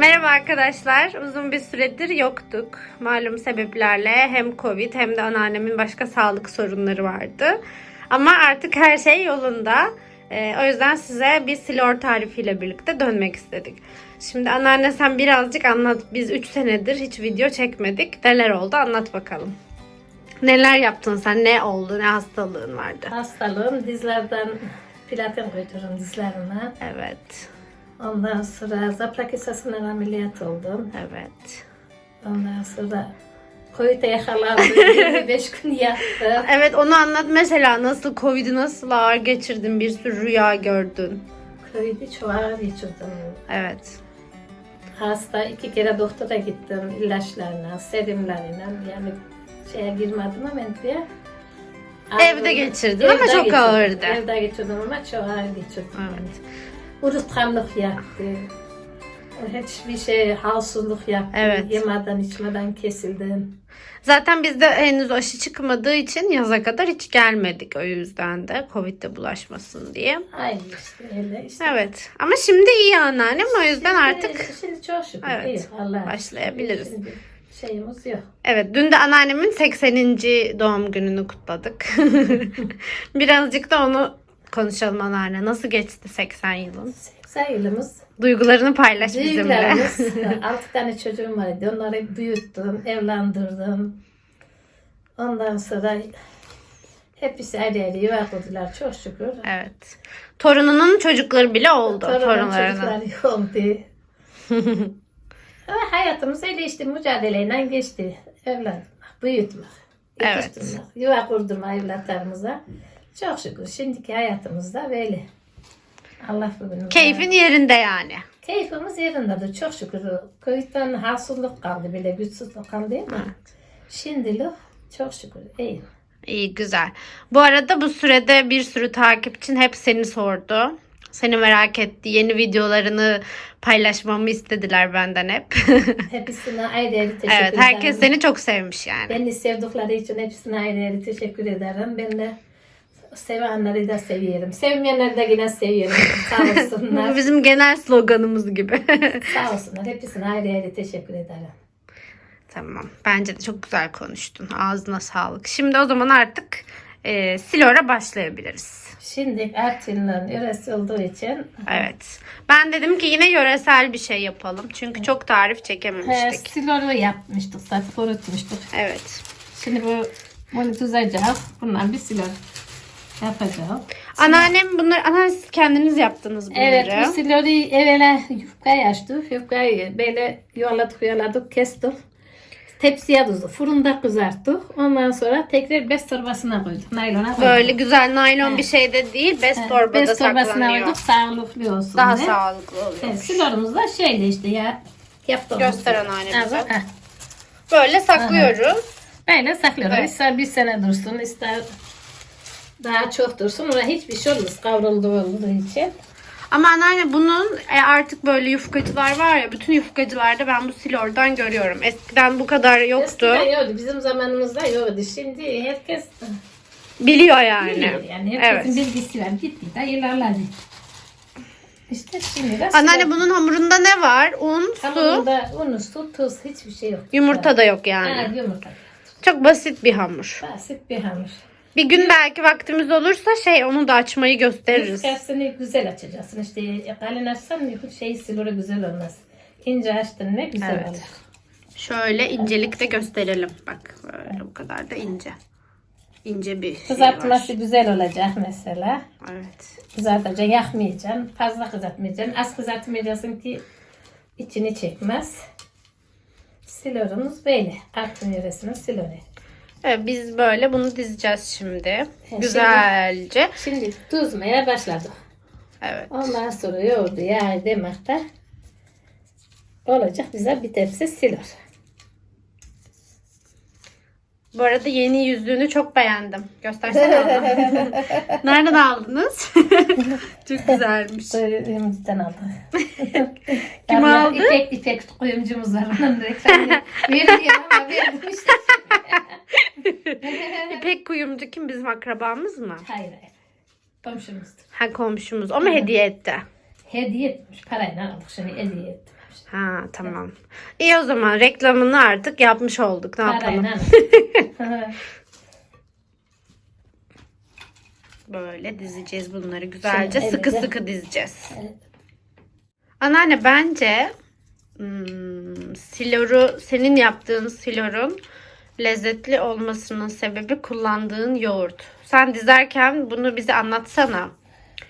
Merhaba arkadaşlar. Uzun bir süredir yoktuk. Malum sebeplerle hem Covid hem de anneannemin başka sağlık sorunları vardı. Ama artık her şey yolunda. Ee, o yüzden size bir silor tarifiyle birlikte dönmek istedik. Şimdi anneanne sen birazcık anlat. Biz 3 senedir hiç video çekmedik. Neler oldu anlat bakalım. Neler yaptın sen? Ne oldu? Ne hastalığın vardı? Hastalığım dizlerden platin koydurum dizlerime. Evet. Ondan sonra zaprak esasından ameliyat oldum. Evet. Ondan sonra Covid'e yakalandım. 25 gün yattım. Evet onu anlat mesela nasıl Covid'i nasıl ağır geçirdin bir sürü rüya gördün. Covid'i çok ağır geçirdim. Evet. Hasta iki kere doktora gittim ilaçlarla, serimlerle yani şeye girmedim ama diye. Evde geçirdin ama çok ağırdı. Evde geçirdim ama çok ağır geçirdim. Evet. Unutkanlık yaptı. Hiçbir şey halsizlik yaptı. Evet. Yemeden içmeden kesildim. Zaten bizde henüz aşı çıkmadığı için yaza kadar hiç gelmedik o yüzden de Covid'de bulaşmasın diye. Aynı işte öyle işte. Evet. Ama şimdi iyi anneannem o yüzden Şimdi- artık Şimdi çok şükür Evet, iyi. Allah başlayabiliriz. Şimdi şeyimiz yok. Evet, dün de anneannemin 80. doğum gününü kutladık. Birazcık da onu konuşalım anneanne. Nasıl geçti 80 yılın? 80 yılımız. Duygularını paylaş bizimle. 6 tane çocuğum vardı. Onları büyüttüm, evlendirdim. Ondan sonra hepsi ayrı ayrı yuva kurdular çok şükür. Evet. Torununun çocukları bile oldu. Torunlarının. çocukları oldu. Ama hayatımız öyle işte mücadeleyle geçti. Evlendirmek, büyütmek, Evet. yuva kurdurma evlatlarımıza. Çok şükür şimdiki hayatımızda böyle. Allah bugün. Keyfin yerinde yani. Keyfimiz yerindedir çok şükür. Köyden halsizlik kaldı bile güçsüzlük kaldı değil mi? Şimdilik çok şükür iyiyim. İyi güzel. Bu arada bu sürede bir sürü takipçin hep seni sordu. Seni merak etti. Yeni videolarını paylaşmamı istediler benden hep. Hepsine ayrı ayrı teşekkür evet, ederim. herkes seni çok sevmiş yani. Beni sevdikleri için hepsine ayrı ayrı teşekkür ederim. Ben de sevenleri de seviyorum. Sevmeyenleri de yine seviyorum. Sağ Bu olsunlar. bizim genel sloganımız gibi. Sağ olsunlar. Hepsine ayrı ayrı teşekkür ederim. tamam. Bence de çok güzel konuştun. Ağzına sağlık. Şimdi o zaman artık e, Silor'a başlayabiliriz. Şimdi Artvin'in yöresi olduğu için Evet. Ben dedim ki yine yöresel bir şey yapalım. Çünkü çok tarif he, çekememiştik. siloru yapmıştık. Zaten kurutmuştuk. Evet. Şimdi bu bunu düzeceğiz. Bundan bir silor yapacağız. Anneannem bunları, anneanne siz kendiniz yaptınız bunları. Evet siloru evvela yufkayı açtık. Yufkayı böyle yuvarladık yuvarladık kestik. Tepsiye tuzduk. Fırında kızarttık. Ondan sonra tekrar bez torbasına koyduk. Naylona koyduk. Böyle güzel naylon bir şey de değil. Bez He, torbada bez torbasına saklanıyor. koyduk. Sağlıklı olsun Daha diye. sağlıklı oluyor. Evet, silorumuz da şeyle işte ya. Yaptığımız. Göster anneannemize. Evet. Böyle saklıyoruz. Böyle saklıyoruz. Evet. İster bir sene dursun, ister daha çok dursun. Ona hiçbir şey olmaz kavrulduğu olduğu için. Ama anneanne bunun e, artık böyle yufkacılar var ya bütün yufkacılarda ben bu silordan görüyorum. Eskiden bu kadar yoktu. Eskiden yoktu. Bizim zamanımızda yoktu. Şimdi herkes Biliyor yani. biliyor. Yani herkesin Evet. bilgisi var. Gitti de ilerledi. İşte şimdi de Anneanne bunun hamurunda ne var? Un, su, Hamurunda un, su, tuz hiçbir şey yok. yumurta da yok Ha, yani. yumurta. Çok basit bir hamur. Basit bir hamur. Bir gün belki vaktimiz olursa şey onu da açmayı gösteririz. Yufkasını güzel açacaksın. İşte kalın açsan şey siluru güzel olmaz. İnce açtın ne güzel Evet. olur. Şöyle incelik de gösterelim. Bak böyle bu kadar da ince. İnce bir şey var. Kızartması güzel olacak mesela. Evet. Kızartacaksın, yakmayacaksın. Fazla kızartmayacaksın. Az kızartmayacaksın ki içini çekmez. Silorumuz böyle. Artvin yöresinin siloru. Evet biz böyle bunu dizeceğiz şimdi. şimdi- Güzelce. Şimdi tuzmaya başladık. Evet. Ondan sonra yoğurdu yağı demekte olacak bize bir tepsi silor. Bu arada yeni yüzüğünü çok beğendim. Göstersene. Nereden aldınız? çok güzelmiş. Kuyumcudan aldım. Kim Tabii aldı? İpek İpek kuyumcumuz var. Onun reklamını veriyor ama verdim işte. İpek kuyumcu kim? Bizim akrabamız mı? hayır hayır. Komşumuzdur. Ha komşumuz. O mu hediye etti? Hediye etmiş. Parayla aldık şimdi hediye ettim. Ha tamam. İyi o zaman reklamını artık yapmış olduk. Ne yapalım? Parayla. Böyle dizeceğiz bunları güzelce. Şimdi sıkı elinde. sıkı dizeceğiz. Evet. Anneanne bence hmm, siloru senin yaptığın silorun lezzetli olmasının sebebi kullandığın yoğurt. Sen dizerken bunu bize anlatsana.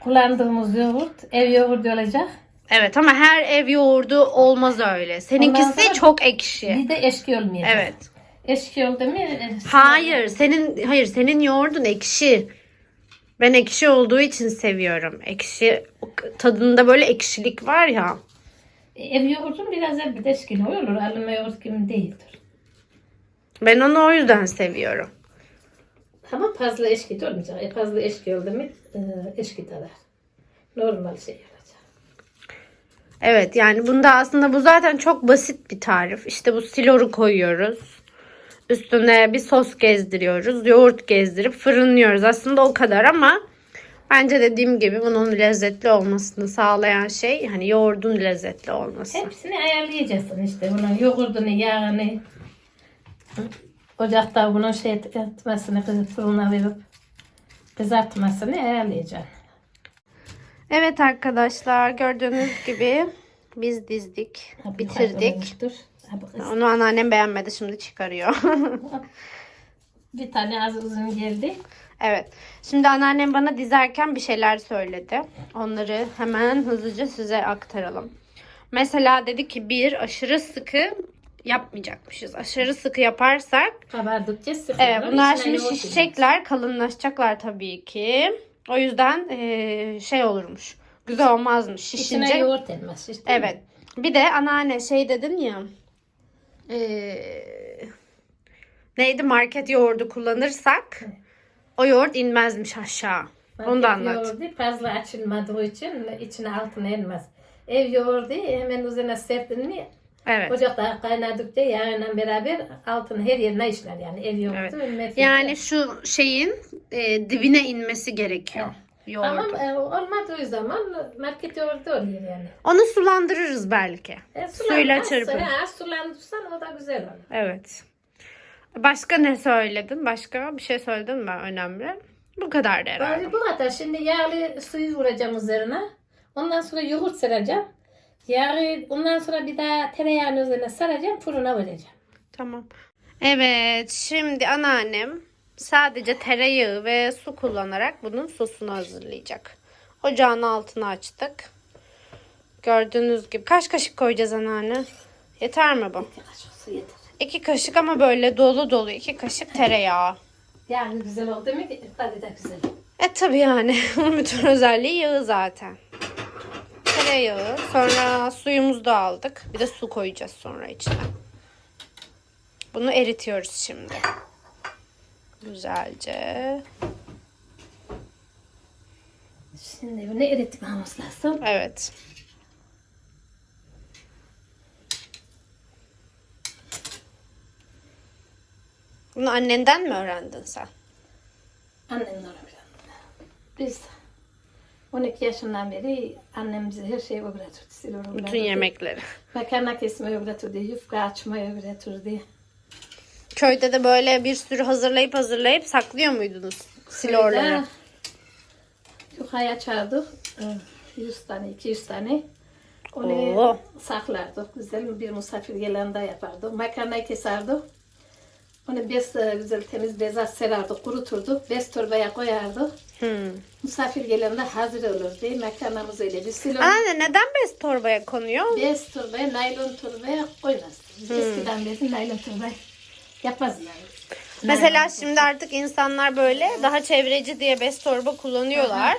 Kullandığımız yoğurt ev yoğurdu olacak. Evet ama her ev yoğurdu olmaz öyle. Seninkisi çok ekşi. Bir de eşki olmayacak. Evet. Eşki oldu mu? e, Hayır, senin hayır senin yoğurdun ekşi. Ben ekşi olduğu için seviyorum. Ekşi tadında böyle ekşilik var ya. Ev yoğurdun biraz bir de eşkili olur. Alınma yoğurt gibi değildir. Ben onu o yüzden seviyorum. Ama fazla eşki de olmayacak. E, fazla eşki oldu mu e, eşki tadır. Normal şey olacak. Evet yani bunda aslında bu zaten çok basit bir tarif. İşte bu siloru koyuyoruz. Üstüne bir sos gezdiriyoruz. Yoğurt gezdirip fırınlıyoruz. Aslında o kadar ama bence dediğim gibi bunun lezzetli olmasını sağlayan şey hani yoğurdun lezzetli olması. Hepsini ayarlayacaksın işte. Bunun yoğurdunu, yağını. Ocakta bunun şey etmesini, fırına verip kızartmasını ayarlayacaksın. Evet arkadaşlar gördüğünüz gibi biz dizdik, Ha, bu bitirdik. Onu anneannem beğenmedi şimdi çıkarıyor. Bir tane az uzun geldi. evet. Şimdi anneannem bana dizerken bir şeyler söyledi. Onları hemen hızlıca size aktaralım. Mesela dedi ki bir aşırı sıkı yapmayacakmışız. Aşırı sıkı yaparsak Kabardıkça sıkılır. evet, bunlar İçine şimdi şişecekler, kalınlaşacaklar tabii ki. O yüzden eee, şey olurmuş. Güzel olmazmış İçine şişince. yoğurt elmez. Işte Evet. Bir de anneanne şey dedin ya. eee, neydi market yoğurdu kullanırsak o yoğurt inmezmiş aşağı. Onu da anlat. Yoğurdu fazla açılmadığı için içine altına elmez. Ev yoğurdu hemen üzerine serptin mi Evet. ocakta kaynadıkça yağıyla beraber altını her yerine işler yani ev yoğurdu. Evet. ümmet Yani şu şeyin e, dibine inmesi gerekiyor. Yoğurdu. Ama e, olmadığı zaman market yoğurdu oluyor yani. Onu sulandırırız belki. E, Suyla çırpın. Ha, sulandırsan o da güzel olur. Evet. Başka ne söyledin? Başka bir şey söyledin mi önemli? Bu kadar herhalde. Bu kadar. Şimdi yağlı suyu vuracağım üzerine. Ondan sonra yoğurt sereceğim. Yağı ondan sonra bir daha tereyağını üzerine saracağım. Fırına vereceğim. Tamam. Evet, şimdi anneannem sadece tereyağı ve su kullanarak bunun sosunu hazırlayacak. Ocağın altını açtık. Gördüğünüz gibi kaç kaşık koyacağız anneanne? Yeter mi bu? Bir kaşık su yeter. İki kaşık ama böyle dolu dolu iki kaşık tereyağı. Yağı güzel oldu mu tadı da güzel. E tabi yani onun bütün özelliği yağı zaten. Tereyağı sonra suyumuzu da aldık. Bir de su koyacağız sonra içine. Bunu eritiyoruz şimdi. Güzelce. Şimdi bunu eritmemiz lazım. Evet. Bunu annenden mi öğrendin sen? Annemden öğrendim. Biz 12 yaşından beri annem bize her şeyi öğretirdi. Silor Bütün yemekleri. Makarna kesmeyi öğretirdi. Yufka açmayı öğretirdi. Köyde de böyle bir sürü hazırlayıp hazırlayıp saklıyor muydunuz silorları? Yufkayı açardık. Ee, 100 tane, 200 tane. Onu Oo. saklardık. Güzel bir misafir gelende yapardık. Makarnayı keserdik. Onu bez, e, güzel temiz beze serardık, kuruturduk. Bez torbaya koyardık. Hmm. Misafir gelende hazır olurdu. Makarnamız öyle bir silo. Anne neden bez torbaya konuyor? Bez torbaya, naylon torbaya koymaz. Biz eskiden beri naylon torbaya yapmaz yani. Mesela Naylon şimdi artık insanlar böyle daha çevreci diye bez torba kullanıyorlar.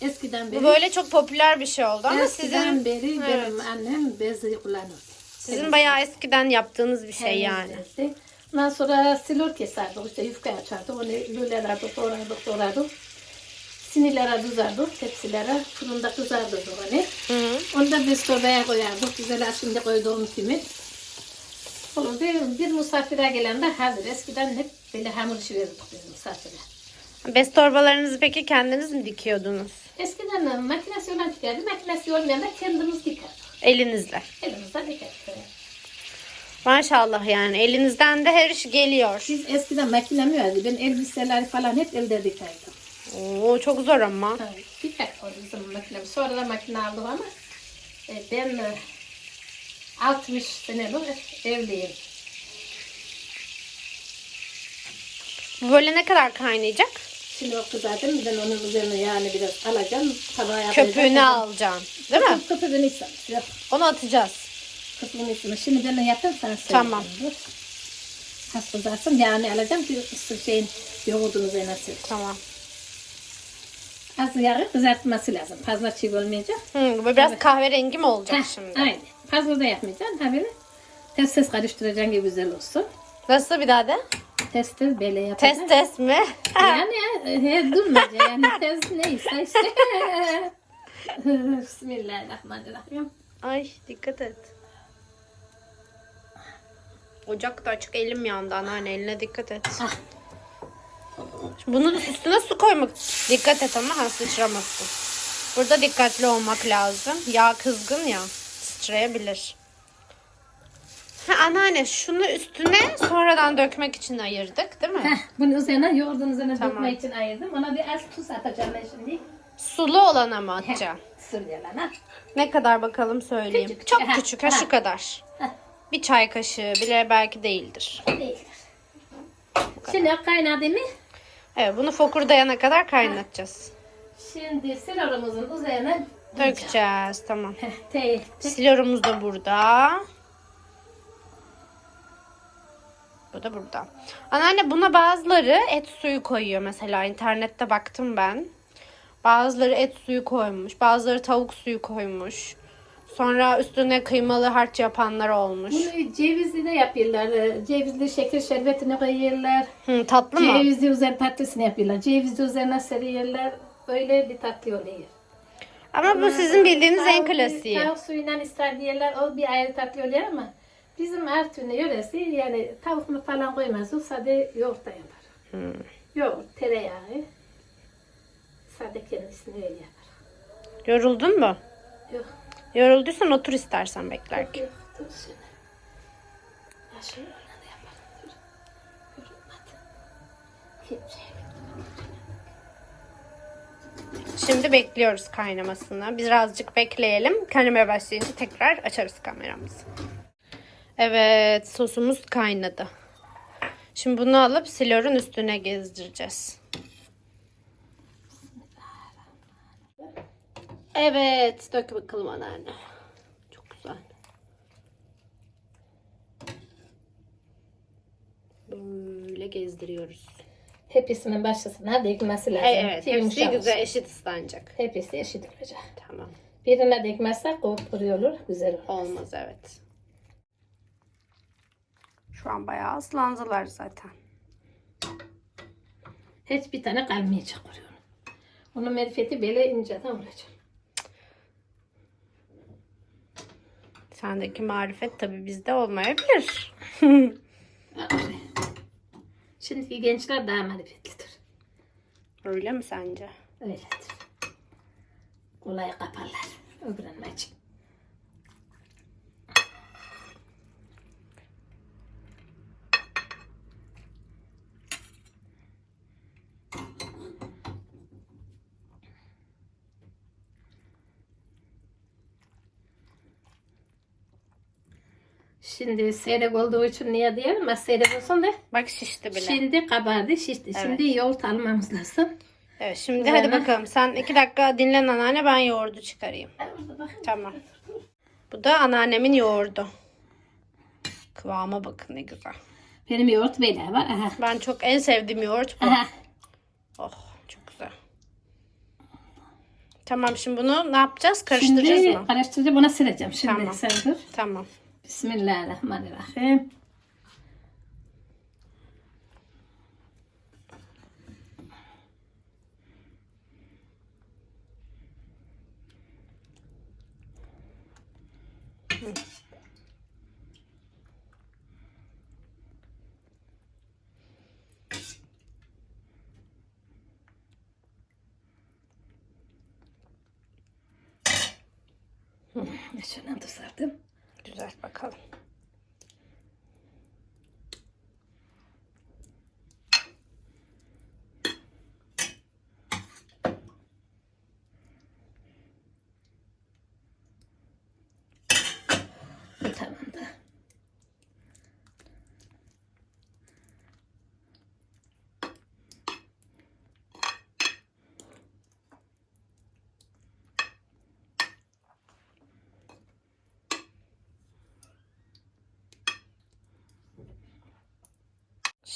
Eskiden beri Bu böyle çok popüler bir şey oldu ama eskiden sizin beri Evet. benim annem bezi kullanırdı. sizin bayağı eskiden yaptığınız bir şey yani. Temizlerdi. Ondan sonra silor keserdik. İşte yufka açardık. Onu lülelerdik, doğradık, doğradık. Sinirlere düzerdik, tepsilere. Fırında kızardık onu. Hı hı. Onu da biz torbaya koyardık. Güzel şimdi koyduğumuz gibi. Olur bir, bir misafire gelende hazır. Eskiden hep böyle hamur işi verirdik biz misafire. Bez torbalarınızı peki kendiniz mi dikiyordunuz? Eskiden makinesi olan çıkardı. Makinesi olmayan da kendimiz dikerdik. Elinizle. Elimizde dikkat edelim. Maşallah yani elinizden de her iş geliyor. Biz eskiden makine mi vardı? Ben elbiseleri falan hep elde dikerdim. Oo çok zor ama. Tabii. Diker o bizim makinemiz. Sonra da makine aldık ama e, ben e, 60 senelik evliyim. Bu böyle ne kadar kaynayacak? Şimdi o kızardım. Ben onun üzerine yani biraz alacağım. Tabağa Köpüğünü alacaksın. Değil mi? Köpüğünü istemez. Yok. Onu atacağız. Köpüğünü istemez. Şimdi ben de sana söyleyeyim. Tamam. Az kızarsın. Yani alacağım ki ısı şeyin yoğurdun üzerine sür. Tamam. Az yağı kızartması lazım. Fazla çiğ olmayacak. Hı, bu biraz kahverengi mi olacak Heh, şimdi? Aynen. Fazla da yapmayacaksın. Ha böyle ters ters karıştıracaksın ki güzel olsun. Nasıl bir daha de? Ters ters böyle yapacaksın. Test test mi? Yani he, durmayacaksın. Yani ters neyse işte. Bismillahirrahmanirrahim. Ay dikkat et. Ocak da açık elim yandı anneanne eline dikkat et. Ah. Bunun üstüne su koymak. Dikkat et ama ha sıçramasın. Burada dikkatli olmak lazım. Yağ kızgın ya sıçrayabilir. Ha, anneanne şunu üstüne sonradan dökmek için ayırdık değil mi? Heh, bunu üzerine yoğurdun üzerine Tamam. dökmek için ayırdım. Ona bir az tuz atacağım ben şimdi. Sulu olana mı atacağım? Sır yalana. Ne kadar bakalım söyleyeyim. Küçük. Çok Ha, küçük ha ha. şu kadar. Heh. Bir çay kaşığı bile belki değildir. Değildir. Şimdi kaynadı mı? Evet bunu fokurdayana kadar kaynatacağız. Şimdi silorumuzun üzerine Dökeceğiz tamam. Silorumuz da burada. Bu da burada. Anneanne buna bazıları et suyu koyuyor mesela internette baktım ben. Bazıları et suyu koymuş, bazıları tavuk suyu koymuş. Sonra üstüne kıymalı harç yapanlar olmuş. Bunu cevizli de yapıyorlar. Cevizli şeker şerbetini koyuyorlar. Hı, tatlı mı? Cevizli üzerine tatlısını yapıyorlar. Cevizli üzerine seriyorlar. Böyle bir tatlı oluyor. Ama bu sizin bildiğiniz en Tavuk- klasiği. Tavuk suyundan ister diyorlar. O bir ayrı tatlı oluyor ama bizim Artvin'in yöresi yani tavuk mu falan koymaz. O sade yoğurt da yapar. Hmm. Yoğurt, tereyağı. Sade kendisini öyle yapar. Yoruldun mu? Yok. Yorulduysan otur istersen beklerken. Şimdi bekliyoruz kaynamasını. Birazcık bekleyelim. Kaynamaya başlayınca tekrar açarız kameramızı. Evet sosumuz kaynadı. Şimdi bunu alıp silorun üstüne gezdireceğiz. Evet dök bakalım anneanne. Çok güzel. Böyle gezdiriyoruz. Hepsinin başlasına dikmesi lazım. Evet Ki hepsi güzel eşit ıslanacak. Hepsi eşit olacak. Tamam. Birine dikmezsek kopuruyor olur, güzel olur. Olmaz evet. Şu an bayağı ıslandılar zaten. Hiç bir tane kalmayacak oraya. Onun marifeti böyle inceden olacak. Sendeki marifet tabii bizde olmayabilir. Şimdiki gençler daha marifetlidir. Öyle mi sence? Öyledir. Kolay kaparlar. Öğrenmek için. Şimdi seyrek olduğu için niye diyelim? ama Seyrek olsun da Bak şişti bile. şimdi kabardı şişti. Şimdi yoğurt almamız lazım. Evet şimdi Üzerine- hadi bakalım. Sen iki dakika dinlen anneanne ben yoğurdu çıkarayım. Tamam. Bu da anneannemin yoğurdu. Kıvama bakın ne güzel. Benim yoğurt böyle var. Aha. Ben çok en sevdiğim yoğurt bu. Aha. Oh çok güzel. Tamam şimdi bunu ne yapacağız? Karıştıracağız Şimdi mı? karıştıracağım. Buna sileceğim. Şimdi Tamam. sen dur. Tamam. بسم الله الرحمن الرحيم Şöyle da sardım. Güzel bakalım. Tamam da.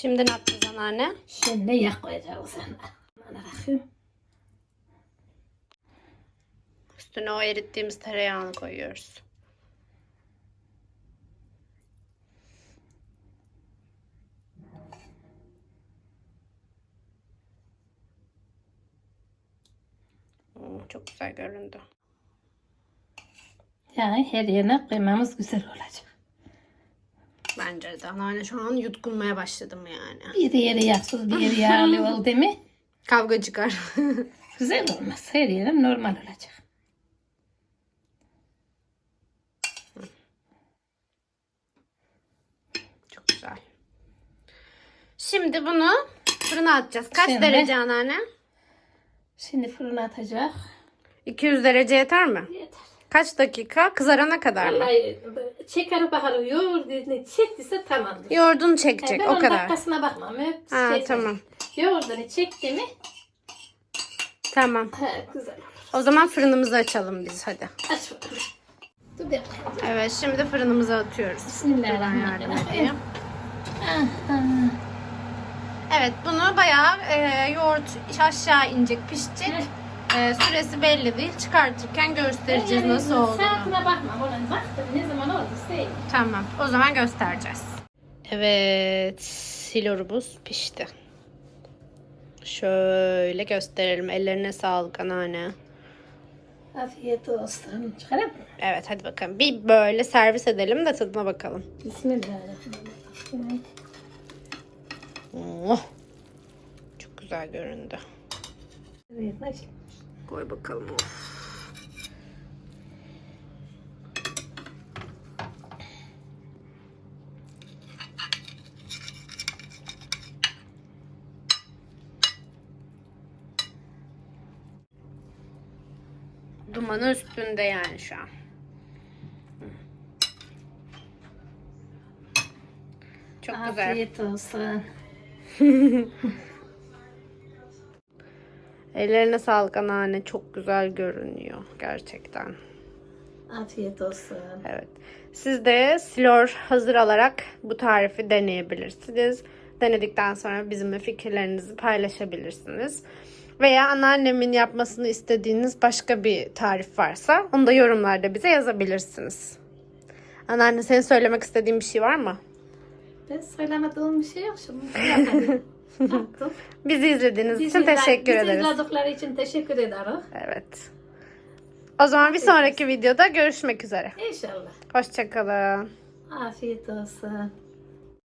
Şimdi ne yapacağız anneanne? Şimdi yağ koyacağız. Bana bakayım. Üstüne o erittiğimiz tereyağını koyuyoruz. Oo, çok güzel göründü. Yani her yerine koymamız güzel olacak. Bence de anneanne şu an yutkunmaya başladım yani. Bir yeri yağsız, bir yeri yağlı oldu mu Kavga çıkar. güzel olmaz. Her yeri normal olacak. çok güzel. Şimdi bunu fırına atacağız. Kaç Şimdi- derece anneanne? Şimdi fırına atacak. 200 derece yeter mi? Yeter. Kaç dakika? Kızarana kadar mı? Vallahi çeker baharı yoğurdu çektiyse tamamdır. Yoğurdunu çekecek ben o onun kadar. dakikasına bakmam. Hep Ha, şey- tamam. Yoğurdunu çekti mi Tamam. he, güzel olur. O zaman fırınımızı açalım biz hadi. Aç bakalım. Dur bir dakika. Evet şimdi fırınımıza atıyoruz. Bismillahirrahmanirrahim. Evet bunu bayağı e, yoğurt aşağı inecek pişecek. E, süresi belli değil. Çıkartırken göstereceğiz Yani nasıl olduğunu. Saatine bakma. Ona baktım ne. Tamam o zaman göstereceğiz. Evet silorumuz pişti. Şöyle gösterelim. Ellerine sağlık anneanne. Afiyet olsun. Çıkarım mı? Evet hadi bakalım. Bir böyle servis edelim de tadına bakalım. Bismillahirrahmanirrahim. Oh, çok güzel göründü. Evet? Koy bakalım. Of. Dumanı üstünde yani şu an. Çok güzel. Afiyet olsun. Ellerine sağlık anneanne. Çok güzel görünüyor gerçekten. Afiyet olsun. Evet. Siz de silor hazır alarak bu tarifi deneyebilirsiniz. Denedikten sonra bizimle fikirlerinizi paylaşabilirsiniz. Veya anneannemin yapmasını istediğiniz başka bir tarif varsa onu da yorumlarda bize yazabilirsiniz. Anneanne senin söylemek istediğin bir şey var mı? Ben söylemediğim bir şey yok şimdi. Bizi izlediğiniz için Bizi- teşekkür bizi ederiz. izledikleri için teşekkür ederim. Evet. O zaman bir sonraki videoda görüşmek üzere. İnşallah. Hoşçakalın. Afiyet olsun.